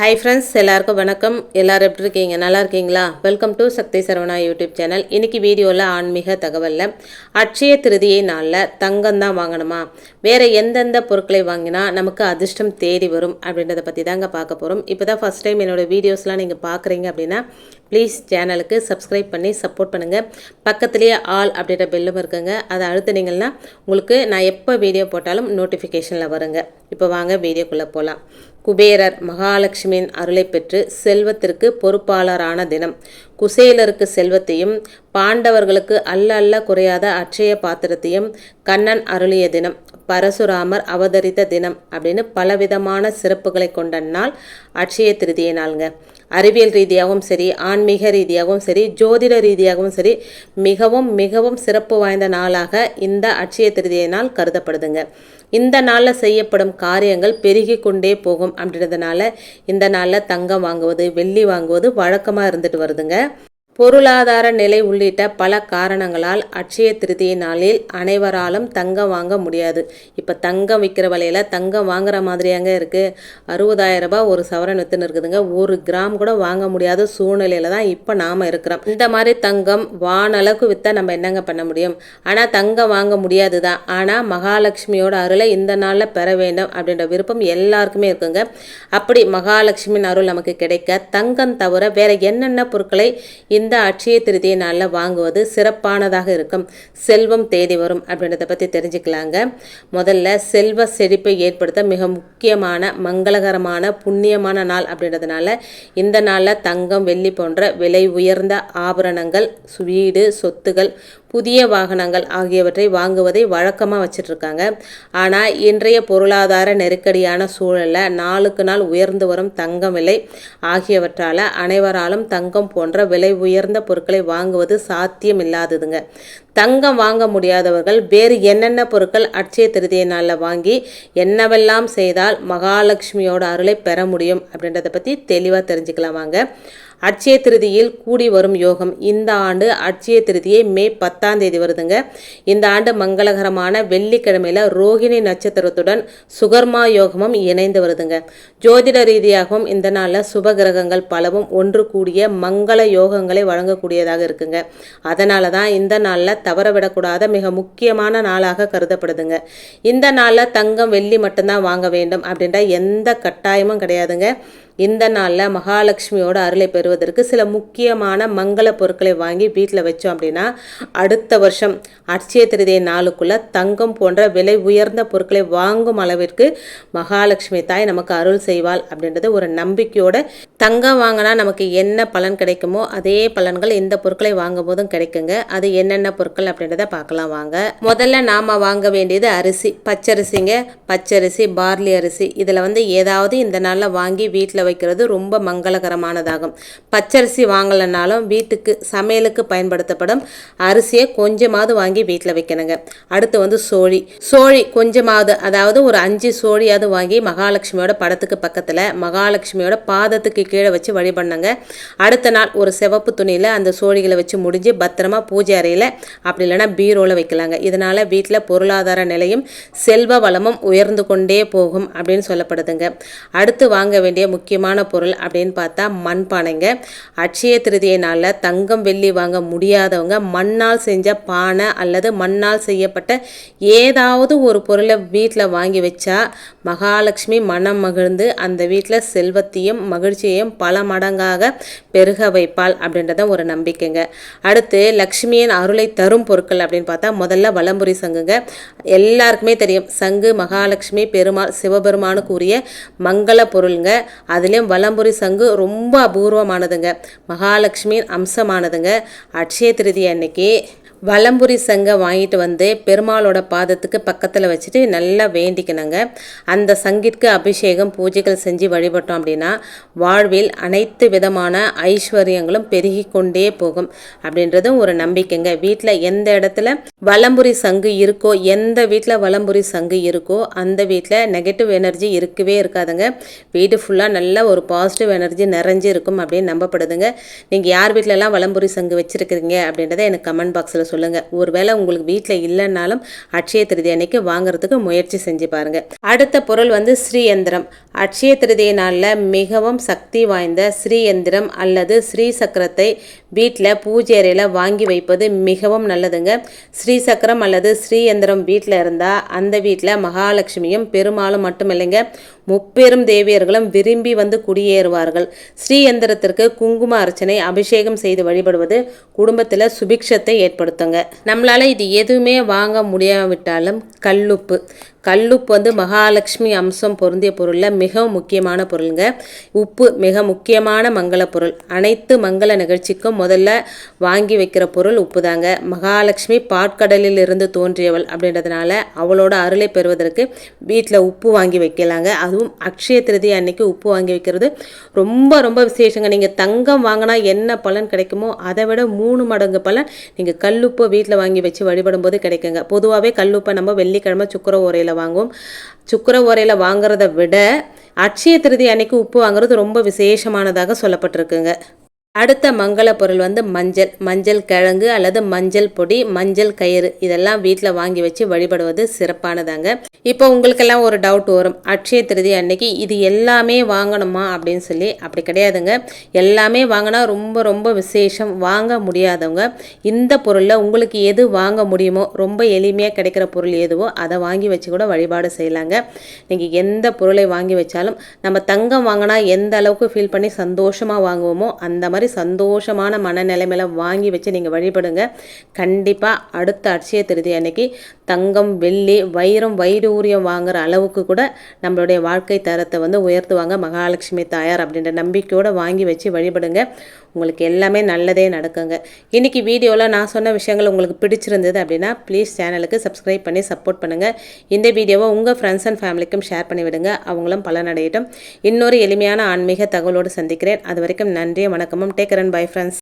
Hi friends எல்லாருக்கும் வணக்கம். எல்லாரும் எப்படி இருக்கீங்க? நல்லா இருக்கீங்களா? Welcome to Sakthi Saravana YouTube channel இன்றைக்கி வீடியோவில் ஆன்மீக தகவலில் அட்சய திருதியை நாளில் தங்கம் தான் வாங்கணுமா? வேறு எந்தெந்த பொருட்களை வாங்கினா நமக்கு அதிர்ஷ்டம் தேடி வரும் அப்படின்றத பற்றி தாங்க பார்க்க போகிறோம் இப்போ தான் ஃபஸ்ட் டைம் என்னோட வீடியோஸ்லாம் நீங்கள் பார்க்குறீங்க அப்படின்னா ப்ளீஸ் சேனலுக்கு சப்ஸ்கிரைப் பண்ணி சப்போர்ட் பண்ணுங்கள் பக்கத்துலேயே ஆல் அப்படின்ற பெல்லும் இருக்குங்க. அதை அழுத்துனீங்கன்னா உங்களுக்கு நான் எப்போ வீடியோ போட்டாலும் நோட்டிஃபிகேஷனில் வருங்க. இப்போ வாங்க வீடியோக்குள்ளே போகலாம் குபேரர் மகாலட்சுமியின் அருளை பெற்று செல்வத்திற்கு பொறுப்பாளரான தினம். குசேலருக்கு செல்வத்தையும் பாண்டவர்களுக்கு அல்ல அல்ல குறையாத அட்சய பாத்திரத்தையும் கண்ணன் அருளிய தினம். பரசுராமர் அவதரித்த தினம் அப்படின்னு பலவிதமான சிறப்புகளை கொண்ட நாள் அட்சய திருதிய நாளுங்க. அறிவியல் ரீதியாகவும் சரி ஆன்மீக ரீதியாகவும் சரி ஜோதிட ரீதியாகவும் சரி மிகவும் மிகவும் சிறப்பு வாய்ந்த நாளாக இந்த அட்சய திருதிய நாள் கருதப்படுதுங்க. இந்த நாளில் செய்யப்படும் காரியங்கள் பெருகி கொண்டே போகும் அப்படின்றதுனால இந்த நாளில் தங்கம் வாங்குவது வெள்ளி வாங்குவது வழக்கமாக இருந்துட்டு வருதுங்க. பொருளாதார நிலை உள்ளிட்ட பல காரணங்களால் அட்சய திருதிய நாளில் அனைவராலும் தங்கம் வாங்க முடியாது. இப்போ தங்கம் விற்கிற விலையில் தங்கம் வாங்குற மாதிரியாங்க இருக்குது அறுபதாயிரம் ரூபாய் ஒரு சவரன் வித்துன்னு இருக்குதுங்க. ஒரு கிராம் கூட வாங்க முடியாத சூழ்நிலையில் தான் இப்போ நாம் இருக்கிறோம். இந்த மாதிரி தங்கம் வானளவுக்கு விற்றா நம்ம என்னங்க பண்ண முடியும்? ஆனால் தங்கம் வாங்க முடியாது தான் ஆனால் மகாலட்சுமியோட அருளை இந்த நாளில் பெற வேண்டும் அப்படின்ற விருப்பம் எல்லாருக்குமே இருக்குங்க. அப்படி மகாலட்சுமியின் அருள் நமக்கு கிடைக்க தங்கம் தவிர வேற என்னென்ன பொருட்களை இந்த அட்சய திருதியை நாளில் வாங்குவது சிறப்பானதாக இருக்கும். செல்வம் தேடி வரும் அப்படின்றத பற்றி தெரிஞ்சுக்கலாங்க. முதல்ல செல்வ செழிப்பை ஏற்படுத்த மிக முக்கியமான மங்களகரமான புண்ணியமான நாள் அப்படின்றதுனால இந்த நாளில் தங்கம் வெள்ளி போன்ற விலை உயர்ந்த ஆபரணங்கள் வீடு சொத்துகள் புதிய வாகனங்கள் ஆகியவற்றை வாங்குவதை வழக்கமாக வச்சிட்ருக்காங்க. ஆனால் இன்றைய பொருளாதார நெருக்கடியான சூழலில் நாளுக்கு நாள் உயர்ந்து வரும் தங்கம் விலை ஆகியவற்றால் அனைவராலும் தங்கம் போன்ற விலை உயர்ந்த பொருட்களை வாங்குவது சாத்தியம் இல்லாததுங்க தங்கம் வாங்க முடியாதவர்கள் வேறு என்னென்ன பொருட்கள் அட்சய திருதிய நாளில் வாங்கி என்னவெல்லாம் செய்தால் மகாலட்சுமியோட அருளை பெற முடியும் அப்படின்றத பற்றி தெளிவாக தெரிஞ்சுக்கலாம் வாங்க அட்சய திருதியில் கூடி வரும் யோகம். இந்த ஆண்டு அட்சய திருதியை மே பத்தாம் தேதி வருதுங்க. இந்த ஆண்டு மங்களகரமான வெள்ளிக்கிழமையில் ரோகிணி நட்சத்திரத்துடன் சுகர்மா யோகமும் இணைந்து வருதுங்க. ஜோதிட ரீதியாகவும் இந்த நாளில் சுப கிரகங்கள் பலவும் ஒன்று கூடிய மங்கள யோகங்களை வழங்கக்கூடியதாக இருக்குங்க. அதனால தான் இந்த நாளில் தவறவிடக்கூடாத மிக முக்கியமான நாளாக கருதப்படுதுங்க. இந்த நாளில் தங்கம் வெள்ளி மட்டும்தான் வாங்க வேண்டும் அப்படின்ற எந்த கட்டாயமும் கிடையாதுங்க. இந்த நாளில் மகாலட்சுமியோட அருளை பெறுவதற்கு சில முக்கியமான மங்கள பொருட்களை வாங்கி வீட்டில் வச்சோம் அப்படின்னா அடுத்த வருஷம் அட்சய திருதிய நாளுக்குள்ளே தங்கம் போன்ற விலை உயர்ந்த பொருட்களை வாங்கும் அளவிற்கு மகாலட்சுமி தாய் நமக்கு அருள் செய்வாள் அப்படின்றது ஒரு நம்பிக்கையோட தங்கம் வாங்கினா நமக்கு என்ன பலன் கிடைக்குமோ அதே பலன்கள் இந்த பொருட்களை வாங்கும் போதும் கிடைக்குங்க. அது என்னென்ன பொருட்கள் அப்படின்றத பார்க்கலாம் வாங்க. முதல்ல நாம் வாங்க வேண்டியது அரிசி பச்சரிசிங்க. பச்சரிசி பார்லி அரிசி. இதில் வந்து ஏதாவது இந்த நாளில் வாங்கி வீட்டில் வைக்கிறது ரொம்ப மங்களகரமானதாகும். பச்சரிசி வாங்கலைனாலும் வீட்டுக்கு சமையலுக்கு பயன்படுத்தப்படும் அரிசியை கொஞ்சமாவது வாங்கி வீட்டில் வைக்கணுங்க. அடுத்து வந்து சோழி. சோழி கொஞ்சமாவது அதாவது ஒரு அஞ்சு சோழியாவது வாங்கி மகாலட்சுமியோட படத்துக்கு பக்கத்தில் மகாலட்சுமியோட பாதத்துக்கு கீழே வச்சு வழிபண்ணுங்க அடுத்த நாள் ஒரு சிவப்பு துணியில் அந்த சோழிகளை வச்சு முடிஞ்சு பத்திரமா பூஜை அறையில் அப்படி இல்லைன்னா பீரோவில் வைக்கலாங்க. இதனால் வீட்டில் பொருளாதார நிலையும் செல்வ வளமும் உயர்ந்து கொண்டே போகும் அப்படின்னு சொல்லப்படுதுங்க. அடுத்து வாங்க வேண்டிய முக்கிய முக்கியமான பொருள் அப்படின்னு பார்த்தா மண்பானைங்க அட்சய திருதியை நாளில் தங்கம் வெள்ளி வாங்க முடியாதவங்க மண்ணால் செஞ்ச பானை அல்லது மண்ணால் செய்யப்பட்ட ஏதாவது ஒரு பொருளை வீட்டில் வாங்கி வச்சா மகாலட்சுமி மனம் மகிழ்ந்து அந்த வீட்டில் செல்வத்தையும் மகிழ்ச்சியையும் பல மடங்காக பெருக வைப்பாள் அப்படின்றத ஒரு நம்பிக்கைங்க. அடுத்து லக்ஷ்மியின் அருளை தரும் பொருட்கள் அப்படின்னு பார்த்தா முதல்ல வலம்புரி சங்குங்க. எல்லாருக்குமே தெரியும். சங்கு மகாலட்சுமி பெருமாள் சிவபெருமானுக்கு உரிய மங்கள பொருளுங்க. அதுலேயும் வலம்புரி சங்கு ரொம்ப அபூர்வமானதுங்க. மகாலட்சுமியின் அம்சமானதுங்க. அட்சய திருதி அன்னைக்கு வலம்புரி சங்கை வாங்கிட்டு வந்து பெருமாளோட பாதத்துக்கு பக்கத்தில் வச்சுட்டு நல்லா வேண்டிக்கணுங்க. அந்த சங்கிற்கு அபிஷேகம் பூஜைகள் செஞ்சு வழிபட்டோம் அப்படின்னா வாழ்வில் அனைத்து விதமான ஐஸ்வர்யங்களும் பெருகி கொண்டே போகும் அப்படின்றதும் ஒரு நம்பிக்கைங்க. வீட்டில் எந்த இடத்துல வலம்புரி சங்கு இருக்கோ எந்த வீட்டில் வலம்புரி சங்கு இருக்கோ அந்த வீட்டில் நெகட்டிவ் எனர்ஜி இருக்கவே இருக்காதுங்க. வீடு ஃபுல்லாக நல்ல ஒரு பாசிட்டிவ் எனர்ஜி நிறைஞ்சு இருக்கும் அப்படின்னு நம்பப்படுதுங்க. நீங்கள் யார் வீட்டிலலாம் வலம்புரி சங்கு வச்சுருக்கிறீங்க அப்படின்றத எனக்கு கமெண்ட் பாக்ஸில் சொல்லுங்கள் ஒருவேளை உங்களுக்கு வீட்டில் இல்லைன்னாலும் அட்சய திருதி அன்னைக்கு வாங்குறதுக்கு முயற்சி செஞ்சு பாருங்கள் அடுத்த பொருள் வந்து ஸ்ரீயந்திரம். அட்சய திருதிய நாளில் மிகவும் சக்தி வாய்ந்த ஸ்ரீயந்திரம் அல்லது ஸ்ரீ சக்கரத்தை வீட்டில் பூஜை அறையில் வாங்கி வைப்பது மிகவும் நல்லதுங்க. ஸ்ரீ சக்கரம் அல்லது ஸ்ரீயந்திரம் வீட்டில் இருந்தால் அந்த வீட்டில் மகாலட்சுமியும் பெருமாளும் மட்டும் இல்லைங்க முப்பெரும் தேவியர்களும் விரும்பி வந்து குடியேறுவார்கள். ஸ்ரீயந்திரத்திற்கு குங்கும அர்ச்சனை அபிஷேகம் செய்து வழிபடுவது குடும்பத்தில் சுபிக்ஷத்தை ஏற்படுத்துங்க. நம்மளால் இது எதுவுமே வாங்க முடியாவிட்டாலும் கல்லுப்பு. கல்லுப்பு வந்து மகாலட்சுமி அம்சம் பொருந்திய பொருளில் மிகவும் முக்கியமான பொருளுங்க. உப்பு மிக முக்கியமான மங்கள பொருள். அனைத்து மங்கள நிகழ்ச்சிக்கும் முதல்ல வாங்கி வைக்கிற பொருள் உப்பு தாங்க மகாலட்சுமி பாட்கடலில் இருந்து தோன்றியவள் அப்படின்றதுனால அவளோட அருளை பெறுவதற்கு வீட்டில் உப்பு வாங்கி வைக்கலாங்க. அதுவும் அக்ஷய திருதி அன்னைக்கு உப்பு வாங்கி வைக்கிறது. ரொம்ப ரொம்ப விசேஷங்க. நீங்கள் தங்கம் வாங்கினா என்ன பலன் கிடைக்குமோ அதை விட மூணு மடங்கு பலன் நீங்கள் கல்லுப்பை வீட்டில் வாங்கி வச்சு வழிபடும் போது கிடைக்குங்க. பொதுவாகவே கல்லுப்பை நம்ம வெள்ளிக்கிழமை சுக்கர உரையில் உரையில் வாங்குவோம். சுக்கர உரையில் வாங்குறத விட அட்சய திருதி அன்னைக்கு உப்பு வாங்குறது ரொம்ப விசேஷமானதாக சொல்லப்பட்டிருக்குங்க. அடுத்த மங்கள பொருள் வந்து மஞ்சள் மஞ்சள் கிழங்கு அல்லது மஞ்சள் பொடி மஞ்சள் கயிறு. இதெல்லாம் வீட்டில் வாங்கி வச்சு வழிபடுவது சிறப்பானதாங்க. இப்போ உங்களுக்கெல்லாம் ஒரு டவுட் வரும். அட்சய திருதி அன்னைக்கு இது எல்லாமே வாங்கணுமா அப்படின்னு சொல்லி அப்படி கிடையாதுங்க. எல்லாமே வாங்கினா ரொம்ப ரொம்ப விசேஷம். வாங்க முடியாதவங்க இந்த பொருளில் உங்களுக்கு எது வாங்க முடியுமோ ரொம்ப எளிமையாக கிடைக்கிற பொருள் எதுவோ அதை வாங்கி வச்சு கூட வழிபாடு செய்யலாங்க. நீங்கள் எந்த பொருளை வாங்கி வச்சாலும் நம்ம தங்கம் வாங்கினா எந்த அளவுக்கு ஃபீல் பண்ணி சந்தோஷமாக வாங்குவோமோ அந்த மாதிரி மாதிரி சந்தோஷமான மனநிலைமையில வாங்கி வச்சு நீங்கள் வழிபடுங்க. கண்டிப்பாக அடுத்த அட்சய திருதி அன்னைக்கு தங்கம் வெள்ளி வைரம் வைடூரியம் வாங்குற அளவுக்கு கூட நம்மளுடைய வாழ்க்கை தரத்தை வந்து உயர்த்துவாங்க மகாலட்சுமி தாயார் அப்படின்ற நம்பிக்கையோடு வாங்கி வச்சு வழிபடுங்க. உங்களுக்கு எல்லாமே நல்லதே நடக்குங்க. இன்றைக்கி வீடியோவில் நான் சொன்ன விஷயங்கள் உங்களுக்கு பிடிச்சிருந்தது அப்படின்னா ப்ளீஸ் சேனலுக்கு சப்ஸ்கிரைப் பண்ணி சப்போர்ட் பண்ணுங்கள் இந்த வீடியோவை உங்கள் ஃப்ரெண்ட்ஸ் அண்ட் ஃபேமிலிக்கும் ஷேர் பண்ணிவிடுங்க அவங்களும் பலனடையட்டும். இன்னொரு எளிமையான ஆன்மீக தகவலோடு சந்திக்கிறேன். அது வரைக்கும் நன்றியும் வணக்கமும் டேக் அண்ட் பை ஃப்ரெண்ட்ஸ்